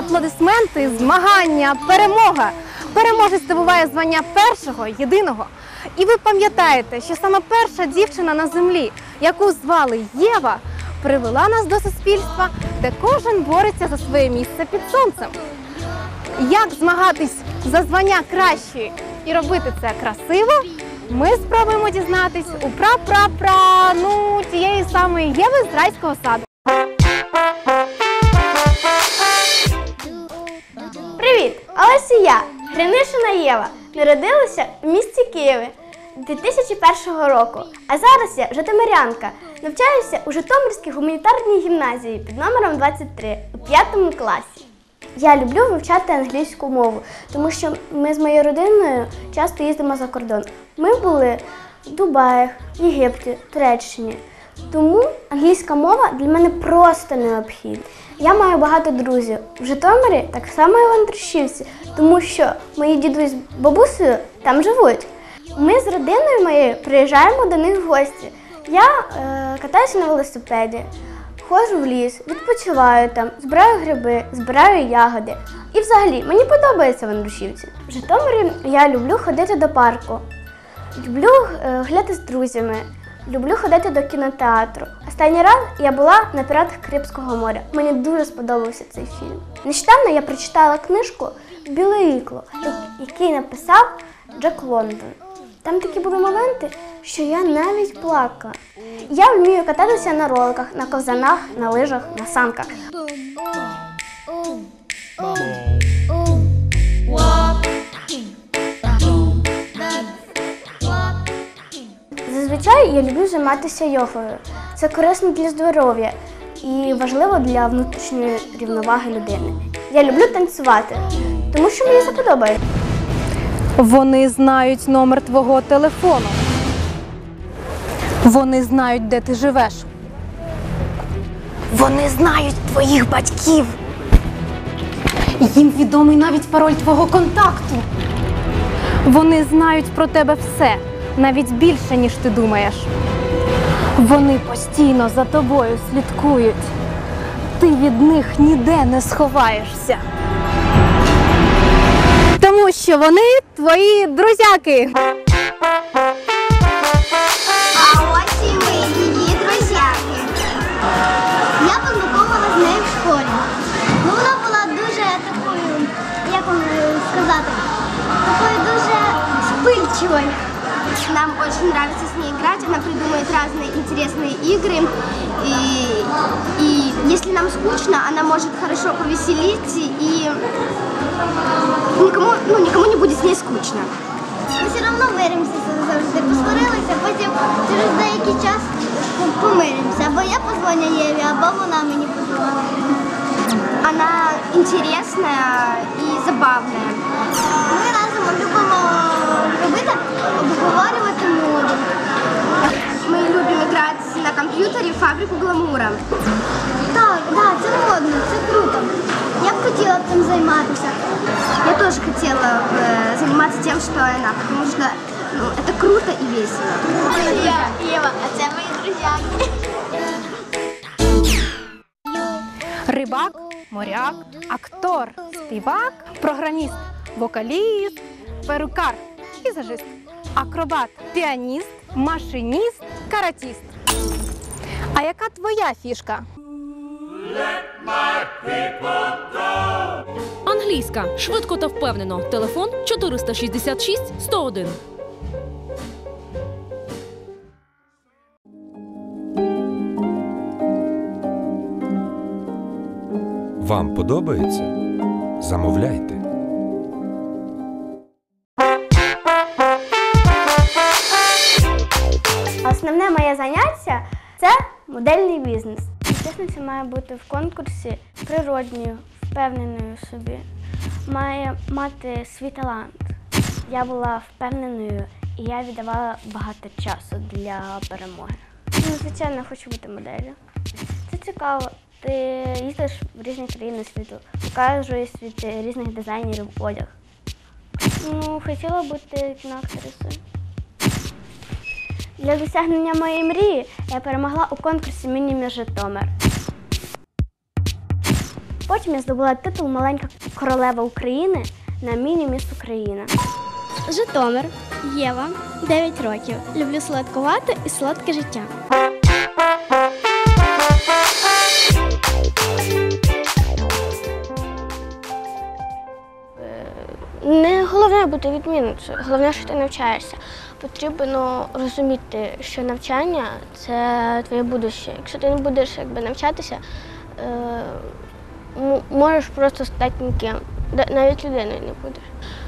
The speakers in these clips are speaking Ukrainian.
аплодисменти, змагання, перемога. Переможець здобуває звання першого, єдиного. І ви пам'ятаєте, що саме перша дівчина на землі, яку звали Єва, привела нас до суспільства, де кожен бореться за своє місце під сонцем. Як змагатись за звання кращої і робити це красиво, ми спробуємо дізнатись у пра-пра-пра, ну, тієї самої Єви з райського саду. Гринишина Єва. Народилася в місті Києві 2001 року. А зараз я житомирянка. Навчаюся у Житомирській гуманітарній гімназії під номером 23 у 5 класі. Я люблю вивчати англійську мову, тому що ми з моєю родиною часто їздимо за кордон. Ми були в Дубаях, Єгипті, Туреччині. Тому англійська мова для мене просто необхідна. Я маю багато друзів в Житомирі, так само і в Андрушівці, тому що мої дідусь з бабусею там живуть. Ми з родиною моєю приїжджаємо до них в гості. Я е, катаюся на велосипеді, ходжу в ліс, відпочиваю там, збираю гриби, збираю ягоди. І взагалі мені подобається в Андрушівці. В Житомирі я люблю ходити до парку. Люблю е, гуляти з друзями, люблю ходити до кінотеатру. Останній раз я була на піратах Карибського моря. Мені дуже сподобався цей фільм. Нещодавно я прочитала книжку Біле ікло, який написав Джек Лондон. Там такі були моменти, що я навіть плакала. Я вмію кататися на роликах, на ковзанах, на лижах, на санках. Зазвичай я люблю займатися йогою. Це корисно для здоров'я і важливо для внутрішньої рівноваги людини. Я люблю танцювати, тому що мені це подобається. Вони знають номер твого телефону. Вони знають, де ти живеш. Вони знають твоїх батьків. Їм відомий навіть пароль твого контакту. Вони знають про тебе все, навіть більше, ніж ти думаєш. Вони постійно за тобою слідкують. Ти від них ніде не сховаєшся. Тому що вони твої друзяки. А ось і ми, її друзяки. Я познайомилася з нею в школі. Ну, вона була дуже такою, як вам сказати, такою дуже вспыльчивой. Нам очень нравится с ней играть, она придумывает разные интересные игры. И, и если нам скучно, она может хорошо повеселить и никому, ну, никому не будет с ней скучно. Ми все одно миримося завжди. Посварилися, потім через деякий час помиримося. Або я позвоню Єві, або вона мені позвонить. Вона інтересна і забавна. Ми разом любимо робити, тоже хотела бы э, заниматься тем, что и она, потому что ну, это круто и весело. Я, Ева, а це мої друзяки. Рибак, моряк, актор, співак, програміст, вокаліст, перукар, візажист, акробат, піаніст, машиніст, каратіст. А яка твоя фішка? Англійська швидко та впевнено. Телефон 466 101. Вам подобається? Замовляйте. Основне моє заняття це модельний бізнес. Учасниця має бути в конкурсі природньою, впевненою в собі, має мати свій талант. Я була впевненою і я віддавала багато часу для перемоги. Ну, звичайно, хочу бути моделлю. Це цікаво. Ти їздиш в різні країни світу, показуєш світ різних дизайнерів одяг. Ну, хотіла бути кіноактрисою. Для досягнення моєї мрії я перемогла у конкурсі Міні Житомир. Потім я здобула титул Маленька королева України на міні-міс Україна. Житомир, Єва, 9 років. Люблю сладкувати і солодке життя. Не головне бути відмінницею, головне, що ти навчаєшся. Потрібно розуміти, що навчання це твоє будуще. Якщо ти не будеш якби, навчатися, е, можеш просто стати ніким, навіть людиною не будеш.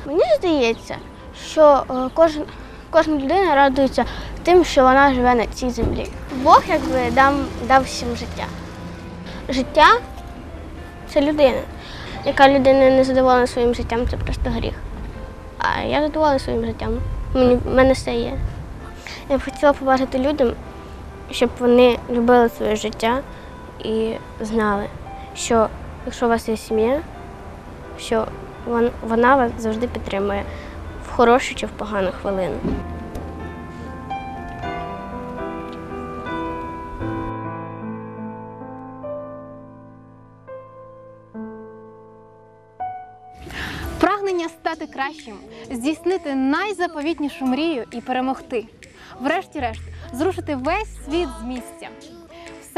Мені здається, що е, кожен, кожна людина радується тим, що вона живе на цій землі. Бог якби дав, дав всім життя. Життя це людина. Яка людина не задоволена своїм життям, це просто гріх. А я задоволена своїм життям. Мені, в мене все є. Я б хотіла побажати людям, щоб вони любили своє життя і знали, що якщо у вас є сім'я, що вон- вона вас завжди підтримує в хорошу чи в погану хвилину. Прагнення стати кращим, здійснити найзаповітнішу мрію і перемогти. Врешті-решт, зрушити весь світ з місця.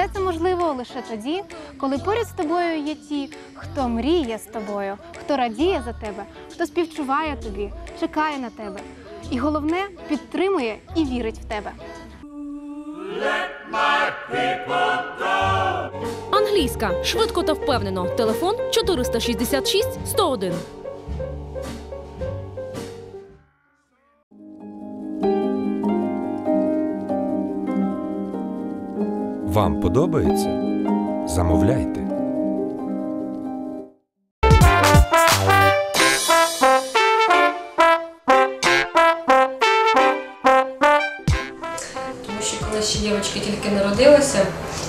Все це можливо лише тоді, коли поряд з тобою є ті, хто мріє з тобою, хто радіє за тебе, хто співчуває тобі, чекає на тебе. І головне підтримує і вірить в тебе. Англійська швидко та впевнено. Телефон 466 101. Вам подобається? Замовляйте. Тому що коли ще дівчатки тільки народилися,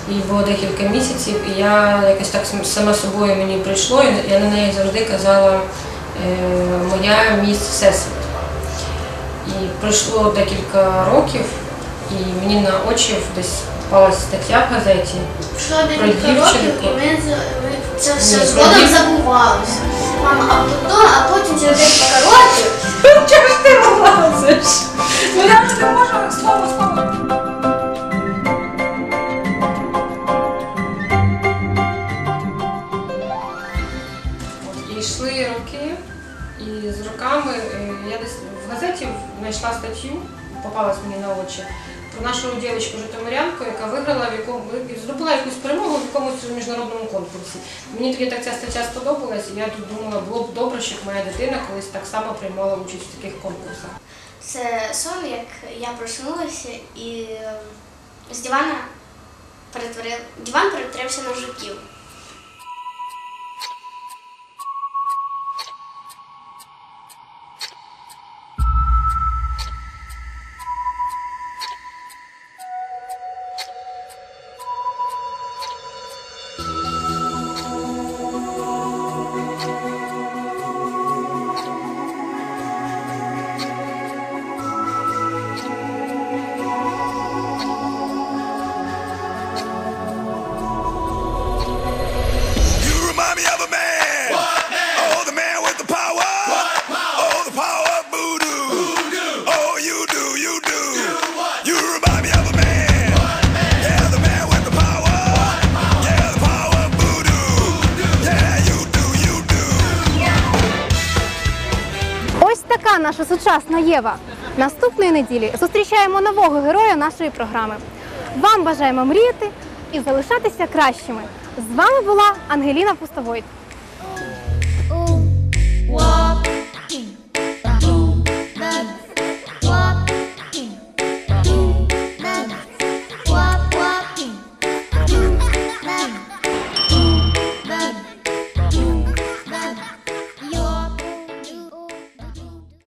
їй було декілька місяців, і я якось так сам- сама собою мені прийшло, і я на неї завжди казала е, моя міс Всесвіт. І пройшло декілька років, і мені на очі десь попалася стаття в газеті. Пройшло декілька років, і ми, ми це все про згодом дів- забувалося. Мама, а потім, а потім через декілька років Чого ж ти вилазиш? Ну я ж не можу слово слово. І йшли роки, і з роками е, я десь в газеті знайшла статтю, попалась мені на очі, про нашу дівчинку Житомирянку, яка виграла в якому зробила якусь перемогу в якомусь міжнародному конкурсі. Мені тоді так ця стаття сподобалась, і я тут думала, було б добре, щоб моя дитина колись так само приймала участь в таких конкурсах. це сон, як я проснулася і е, з дивана перетворив диван перетворився на жуків. Наша сучасна Єва. Наступної неділі зустрічаємо нового героя нашої програми. Вам бажаємо мріяти і залишатися кращими. З вами була Ангеліна Пустовойт.